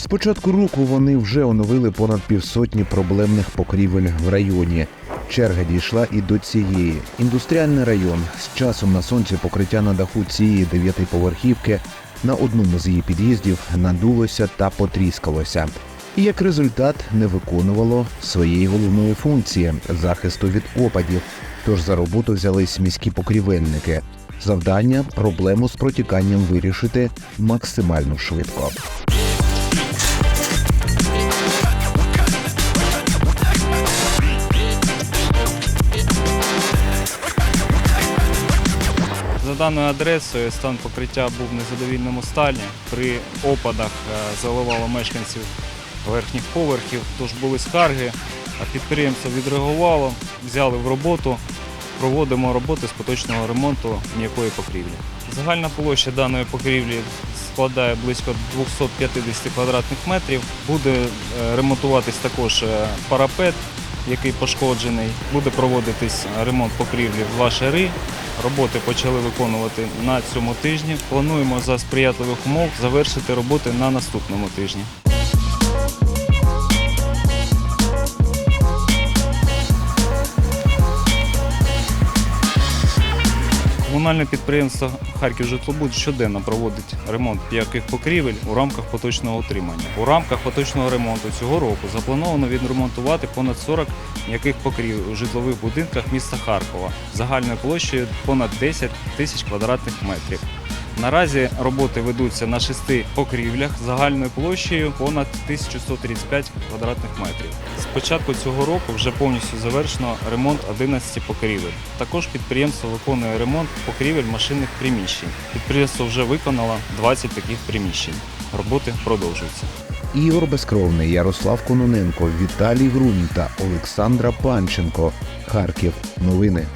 З початку року вони вже оновили понад півсотні проблемних покрівель в районі. Черга дійшла і до цієї. Індустріальний район з часом на сонці покриття на даху цієї дев'ятиповерхівки на одному з її під'їздів надулося та потріскалося. І як результат не виконувало своєї головної функції захисту від опадів. Тож за роботу взялись міські покрівельники. Завдання проблему з протіканням вирішити максимально швидко. Даною адресою стан покриття був в незадовільному стані. При опадах е, заливало мешканців верхніх поверхів, тож були скарги. А Підприємство відреагувало, взяли в роботу, проводимо роботи з поточного ремонту м'якої покрівлі. Загальна площа даної покрівлі складає близько 250 квадратних метрів. Буде е, ремонтуватись також е, парапет, який пошкоджений. Буде проводитись ремонт покрівлі в шари. Роботи почали виконувати на цьому тижні. Плануємо за сприятливих умов завершити роботи на наступному тижні. Комунальне підприємство «Харківжитлобуд» щоденно проводить ремонт п'яких покрівель у рамках поточного утримання. У рамках поточного ремонту цього року заплановано відремонтувати понад 40 м'яких покрівель у житлових будинках міста Харкова загальною площею понад 10 тисяч квадратних метрів. Наразі роботи ведуться на шести покрівлях загальною площею понад 1135 квадратних метрів. З початку цього року вже повністю завершено ремонт 11 покрівель. Також підприємство виконує ремонт покрівель машинних приміщень. Підприємство вже виконало 20 таких приміщень. Роботи продовжуються. Ігор Безкровний, Ярослав Кононенко, Віталій Грунь та Олександра Панченко. Харків. Новини.